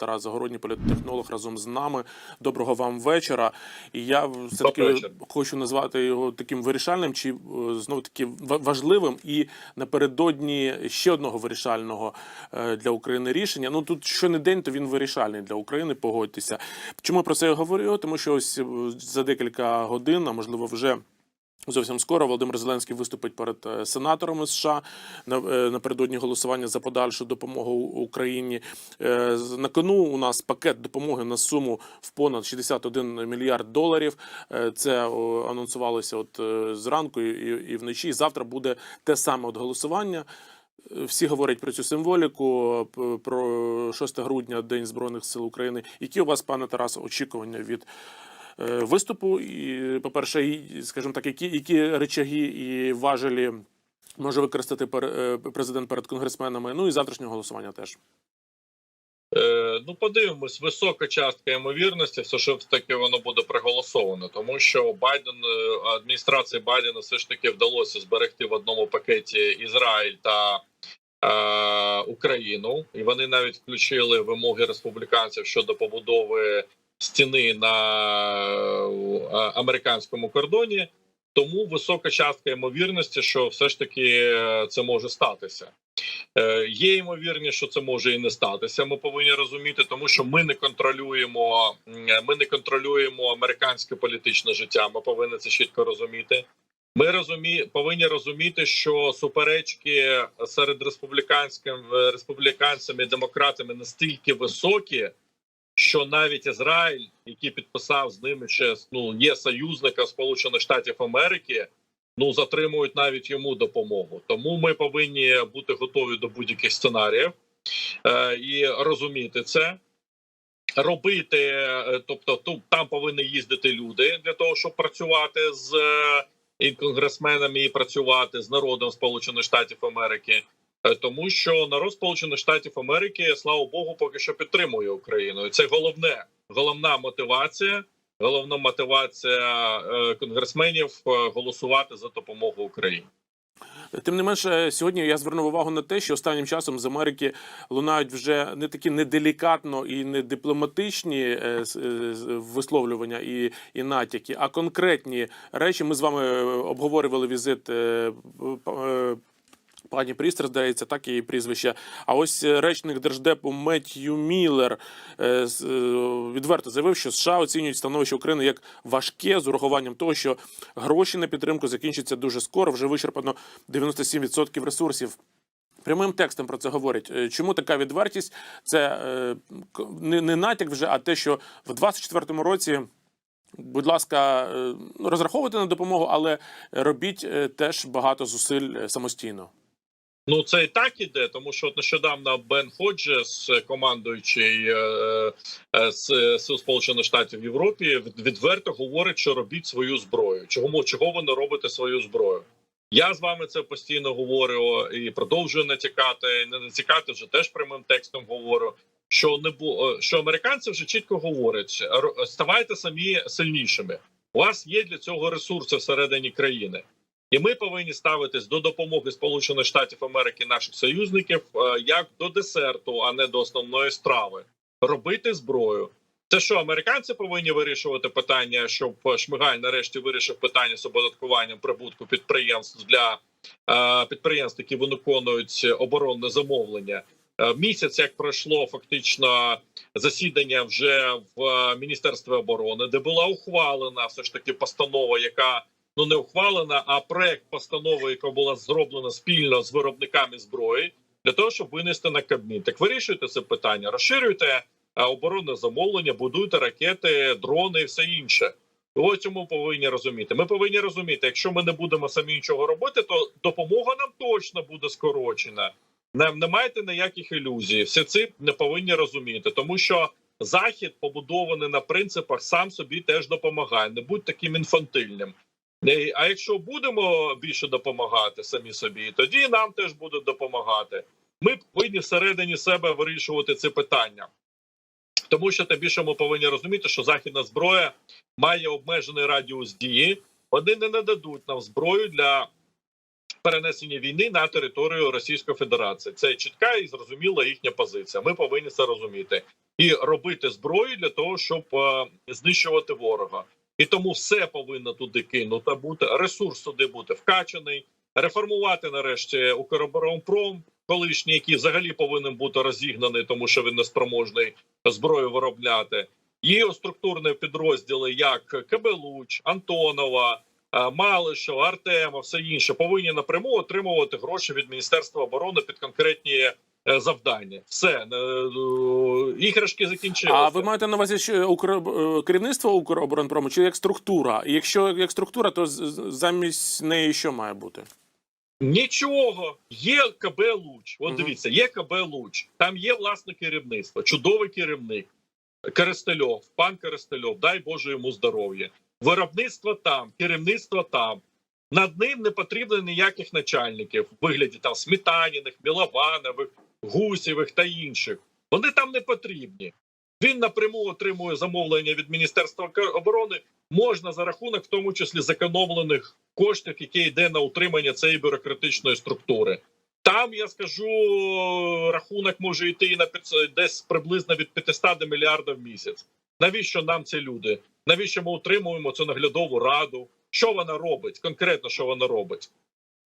Тарас Загородній, політтехнолог разом з нами. Доброго вам вечора. І я все таки хочу назвати його таким вирішальним чи знову таки важливим і напередодні ще одного вирішального е, для України рішення. Ну тут що не день, то він вирішальний для України. Погодьтеся. Чому про це я говорю? Тому що ось е, за декілька годин, а можливо вже. Зовсім скоро Володимир Зеленський виступить перед е, сенаторами США е, напередодні голосування за подальшу допомогу Україні. Е, На кону у нас пакет допомоги на суму в понад 61 мільярд доларів. Це анонсувалося от зранку і, вночі. Завтра буде те саме от голосування. Всі говорять про цю символіку, про 6 грудня, День Збройних сил України. Які у вас, пане Тарас, очікування від виступу? І, по-перше, і, скажімо так, які, які речаги і важелі може використати е, президент перед конгресменами? Ну і завтрашнього голосування теж. Е, ну, подивимось, висока частка ймовірності, все ж таки воно буде проголосовано, тому що Байден е, адміністрації Байдена все ж таки вдалося зберегти в одному пакеті Ізраїль та е, Україну, і вони навіть включили вимоги республіканців щодо побудови стіни на е, американському кордоні. Тому висока частка ймовірності, що все ж таки е, це може статися. Е, Є ймовірність, що це може і не статися. Ми повинні розуміти, тому що ми не контролюємо. Ми не контролюємо американське політичне життя. Ми повинні це чітко розуміти. Ми розумі, повинні розуміти, що суперечки серед республіканським е, республіканцями і демократами настільки високі, що навіть Ізраїль, який підписав з ними ще ну є союзником Сполучених Штатів Америки, ну затримують навіть йому допомогу. Тому ми повинні бути готові до будь-яких сценаріїв е, і розуміти це. Робити, е, тобто там повинні їздити люди для того, щоб працювати з е, конгресменами і працювати з народом Сполучених Штатів Америки, тому що народ Сполучених Штатів Америки, слава Богу, поки що підтримує Україну. Це головне, головна мотивація. Головна мотивація е, конгресменів е, голосувати за допомогу Україні. Тим не менше, сьогодні я звернув увагу на те, що останнім часом з Америки лунають вже не такі неделікатно і не дипломатичні е, е, висловлювання і, і натяки, а конкретні речі. Ми з вами е, обговорювали візит. Пані Прістер, здається, так її прізвище. А ось е, речник держдепу Меттью Міллер е, е, відверто заявив, що США оцінюють становище України як важке з урахуванням того, що гроші на підтримку закінчаться дуже скоро. Вже вичерпано 97% ресурсів. Прямим текстом про це говорять. Чому така відвертість? Це не, натяк вже, а те, що в 24-му році. Будь ласка, розраховуйте на допомогу, але робіть теж багато зусиль самостійно. Ну це і так іде, тому що от нещодавно Бен Ходжес, командуючий е, е, з Сил Сполучених Штатів в Європі, відверто говорить, що робіть свою зброю. Чого чого ви не робите свою зброю? Я з вами це постійно говорю і продовжую натякати. Не натякати вже теж прямим текстом говорю. Що не бу... е, що американці вже чітко говорять: ставайте самі сильнішими. У вас є для цього ресурси всередині країни. І ми повинні ставитись до допомоги Сполучених Штатів Америки наших союзників е, як до десерту, а не до основної страви. Робити зброю. Це що американці повинні вирішувати питання, щоб Шмигаль нарешті вирішив питання з оподаткуванням прибутку підприємств для е, підприємств, які виконують оборонне замовлення. Е, Місяць як пройшло фактично засідання вже в е, Міністерстві оборони, де була ухвалена все ж таки постанова, яка ну не ухвалена, а проект постанови, яка була зроблена спільно з виробниками зброї, для того, щоб винести на Кабмін. Так вирішуйте це питання, розширюйте е, оборонне замовлення, будуйте ракети, дрони і все інше. Ось цьому повинні розуміти. Ми повинні розуміти, якщо ми не будемо самі нічого робити, то допомога нам точно буде скорочена. Не, не майте ніяких ілюзій. Всі це не повинні розуміти, тому що захід побудований на принципах сам собі теж допомагає. Не будь таким інфантильним. А якщо будемо більше допомагати самі собі, тоді нам теж будуть допомагати. Ми повинні всередині себе вирішувати це питання. Тому що тим більше ми повинні розуміти, що західна зброя має обмежений радіус дії. Вони не нададуть нам зброю для перенесення війни на територію Російської Федерації. Це чітка і зрозуміла їхня позиція. Ми повинні це розуміти і робити зброю для того, щоб е, знищувати ворога. І тому все повинно туди кинуто бути. Ресурс туди бути вкачаний, реформувати нарешті Укроборонпром, колишній, який взагалі повинен бути розігнаний, тому що він не спроможний зброю виробляти. Є структурні підрозділи, як КБ Луч, Антонова, е, Малишева, Артема, все інше, повинні напряму отримувати гроші від Міністерства оборони під конкретні завдання. Все е, е, іграшки закінчилися. А ви маєте на увазі, що Укр... е, керівництво Укроборонпрому чи як структура? І якщо як структура, то замість неї що має бути? Нічого, є КБ Луч. От дивіться, є КБ Луч. Там є власне керівництво, чудовий керівник. Керестельов, пан Керестельов, дай Боже йому здоров'я. Виробництво там, керівництво там. Над ним не потрібно ніяких начальників в вигляді там Сметаніних, Мілованових, Гусєвих та інших. Вони там не потрібні. Він напряму отримує замовлення від Міністерства оборони. Можна за рахунок, в тому числі зекономлених коштів, які йде на утримання цієї бюрократичної структури. Там я скажу, рахунок може йти і на п'ятс- десь приблизно від 500 до мільярда в місяць. Навіщо нам ці люди? Навіщо ми утримуємо цю наглядову раду? Що вона робить? Конкретно що вона робить?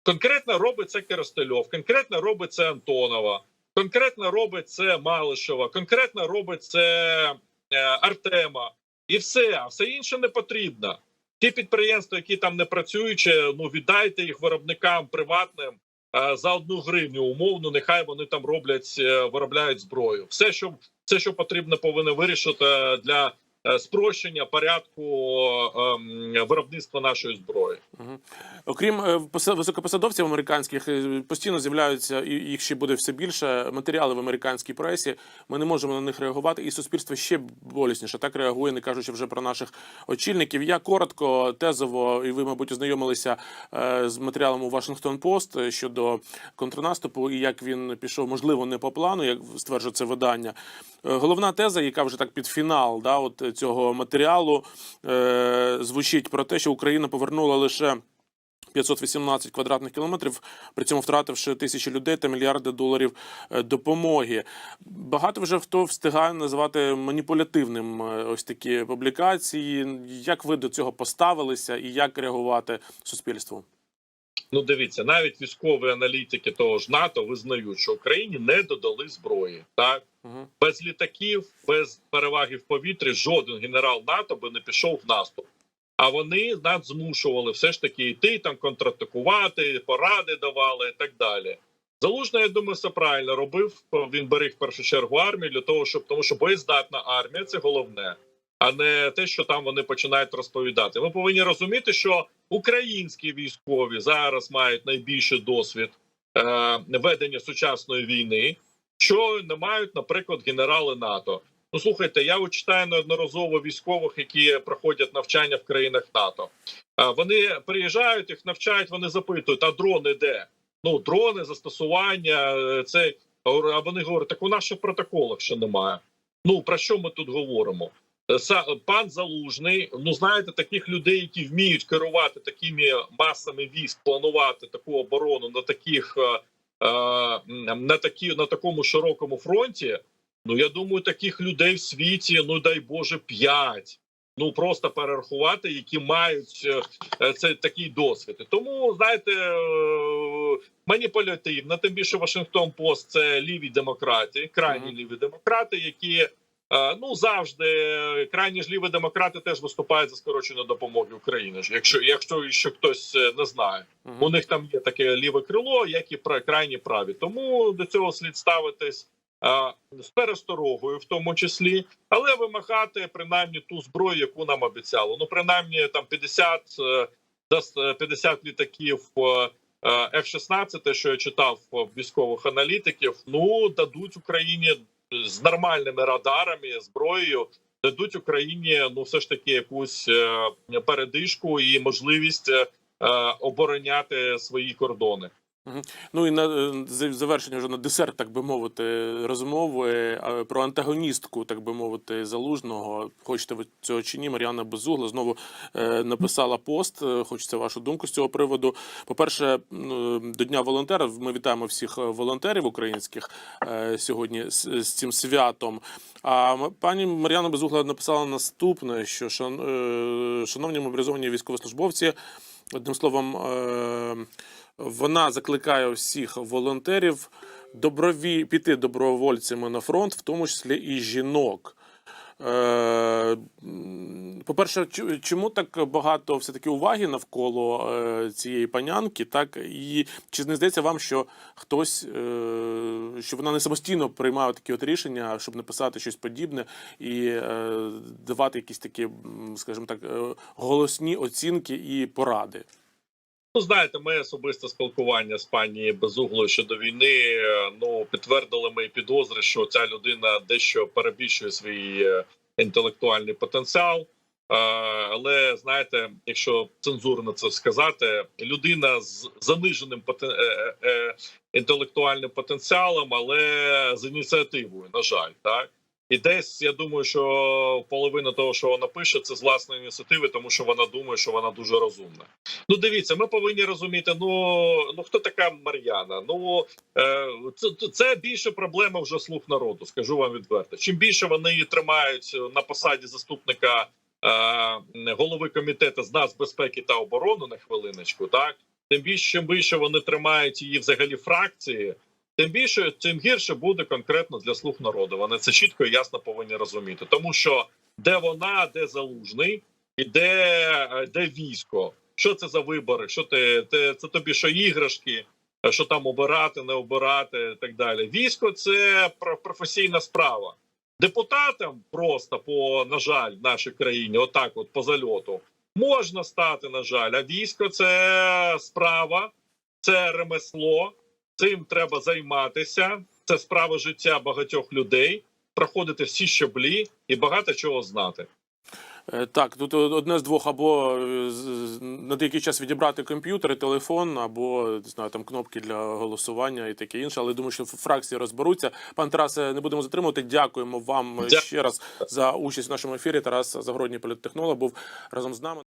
Конкретно робить це Керостельов, конкретно робить це Антонова, конкретно робить це Малишева, конкретно робить це е, Артема. І все, а все інше не потрібно. Ті підприємства, які там не працюючи, ну віддайте їх виробникам приватним е, за одну гривню умовно. Нехай вони там роблять, е, виробляють зброю. Все, що все, що потрібно, повинно вирішити для спрощення порядку ем, виробництва нашої зброї. Окрім е, високопосадовців американських, е, постійно з'являються і їх ще буде все більше. Матеріали в американській пресі. Ми не можемо на них реагувати, і суспільство ще болісніше так реагує, не кажучи вже про наших очільників. Я коротко, тезово, і ви, мабуть, ознайомилися е, з матеріалом у Вашингтон Пост е, щодо контрнаступу і як він пішов, можливо, не по плану, як стверджує це видання. Е, Головна теза, яка вже так під фінал да, от цього матеріалу, е, звучить про те, що Україна повернула лише 518 квадратних кілометрів, при цьому втративши тисячі людей та мільярди доларів е, допомоги. Багато вже хто встигає називати маніпулятивним е, ось такі публікації. Як ви до цього поставилися і як реагувати суспільству? Ну, дивіться, навіть військові аналітики того ж НАТО визнають, що Україні не додали зброї. Так Угу. без літаків, без переваги в повітрі, жоден генерал НАТО би не пішов в наступ. А вони нас змушували все ж таки йти там контратакувати, поради давали і так далі. Залужний, я думаю, все правильно робив. Він берег в першу чергу армію для того, щоб тому, що боєздатна армія це головне, а не те, що там вони починають розповідати. Ми повинні розуміти, що українські військові зараз мають найбільший досвід е, ведення сучасної війни, що не мають, наприклад, генерали НАТО. Ну слухайте, я читаю неодноразово військових, які проходять навчання в країнах НАТО. А вони приїжджають, їх навчають, вони запитують, а дрони де? Ну, дрони, застосування, е, це а вони говорять, так у нас ще протоколах ще немає. Ну про що ми тут говоримо? Пан Залужний, ну знаєте, таких людей, які вміють керувати такими масами військ, планувати таку оборону на таких е, е, на такі на такому широкому фронті. Ну я думаю, таких людей в світі, ну дай Боже, п'ять. Ну просто перерахувати, які мають е, це такий досвід. Тому знаєте, маніпулятивно, тим більше Вашингтон Пост це ліві демократи, крайні ліві демократи, які ну завжди е, крайні ж ліві демократи теж виступають за скорочену допомогу Україні. Якщо якщо ще хтось е, не знає. У них там є таке ліве крило, як і крайні праві. Тому до цього слід ставитись з пересторогою, в тому числі, але вимагати принаймні ту зброю, яку нам обіцяли. Ну, принаймні, там 50, е, дасть, е, 50 літаків е, е, F-16, те, що я читав в військових аналітиків. Ну дадуть Україні з нормальними радарами, зброєю. Дадуть Україні ну все ж таки якусь е, передишку і можливість е, е, обороняти свої кордони. Ну і на е, завершення вже на десерт, так би мовити, розмови про антагоністку, так би мовити, залужного. Хочете ви цього чи ні? Мар'яна Безугла знову е, написала пост. Е, Хочеться вашу думку з цього приводу. По-перше, ну, до Дня волонтера ми вітаємо всіх волонтерів українських сьогодні з, цим святом. А пані Мар'яна Безугла написала наступне: що шан, шановні мобілізовані військовослужбовці, одним словом. Вона закликає всіх волонтерів доброві... піти добровольцями на фронт, в тому числі і жінок. Е, По-перше, чому так багато все-таки уваги навколо е, цієї панянки? Так і чи не здається вам, що хтось, е, що вона не самостійно приймає такі от рішення, щоб написати щось подібне і давати якісь такі, скажімо так, голосні оцінки і поради? Ну, знаєте, моє особисте спілкування з пані Безуглою щодо війни е, ну підтвердили мої підозри, що ця людина дещо перебільшує свій е, інтелектуальний потенціал. Е, Але знаєте, якщо цензурно це сказати, людина з заниженим інтелектуальним потенціалом, але з ініціативою, на жаль, так. І десь я думаю, що половина того, що вона пише, це з власної ініціативи, тому що вона думає, що вона дуже розумна. Ну, дивіться, ми повинні розуміти. Ну ну хто така Мар'яна? Ну е, це, це більше проблема вже слуг народу. Скажу вам відверто. Чим більше вони її тримають на посаді заступника е, голови комітету з нацбезпеки та оборони на хвилиночку, так тим більше чим більше вони тримають її взагалі фракції. Тим більше, тим гірше буде конкретно для слуг народу. Вони це чітко і ясно повинні розуміти, тому що де вона, де залужний, і де, е, де військо. Що це за вибори? Що ти, ти це тобі що іграшки? е, Що там обирати, не обирати, і так далі. Військо це про- професійна справа. Депутатам просто по на жаль, в нашій країні, отак, от по зальоту, можна стати. На жаль, а військо це справа, це ремесло. Цим треба займатися. Це справа життя багатьох людей, проходити всі щаблі і багато чого знати. Е, Так, тут одне з двох або е, на деякий час відібрати комп'ютер телефон, або не знаю, там кнопки для голосування і таке інше. Але думаю, що фракції розберуться. Пан Тарасе, не будемо затримувати. Дякуємо вам Дя- ще раз за участь в нашому ефірі. Тарас Загородній політтехнолог був разом з нами.